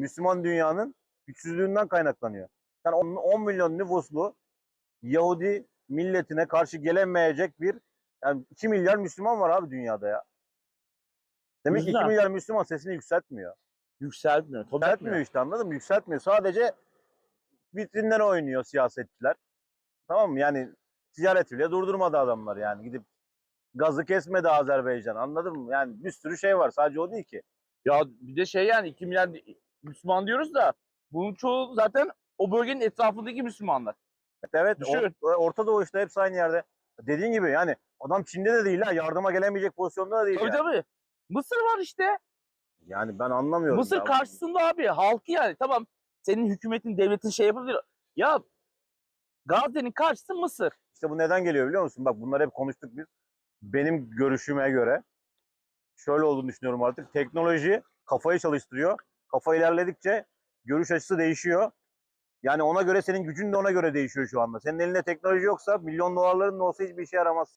Müslüman dünyanın güçsüzlüğünden kaynaklanıyor. Sen 10, 10 milyon nüfuslu Yahudi milletine karşı gelemeyecek bir yani 2 milyar Müslüman var abi dünyada ya. Demek ki 2 Güzel. milyar Müslüman sesini yükseltmiyor. Yükseltmiyor. Tabii Yükseltmiyor işte anladın mı? Yükseltmiyor. Sadece vitrinlere oynuyor siyasetçiler. Tamam mı? Yani ticaret bile durdurmadı adamlar yani. Gidip gazı kesmedi Azerbaycan. Anladın mı? Yani bir sürü şey var. Sadece o değil ki. Ya bir de şey yani 2 milyar Müslüman diyoruz da bunun çoğu zaten o bölgenin etrafındaki Müslümanlar. Evet. Düşün. Or- Orta Doğu işte hepsi aynı yerde. Dediğin gibi yani adam Çin'de de değil ha. Yardıma gelemeyecek pozisyonda da değil Tabii yani. tabii. Mısır var işte. Yani ben anlamıyorum. Mısır ya. karşısında abi halkı yani tamam senin hükümetin devletin şey yapabilir. Ya Gazze'nin karşısı Mısır. İşte bu neden geliyor biliyor musun? Bak bunları hep konuştuk biz. Benim görüşüme göre şöyle olduğunu düşünüyorum artık. Teknoloji kafayı çalıştırıyor. Kafa ilerledikçe görüş açısı değişiyor. Yani ona göre senin gücün de ona göre değişiyor şu anda. Senin elinde teknoloji yoksa milyon dolarların da olsa hiçbir işe yaramaz.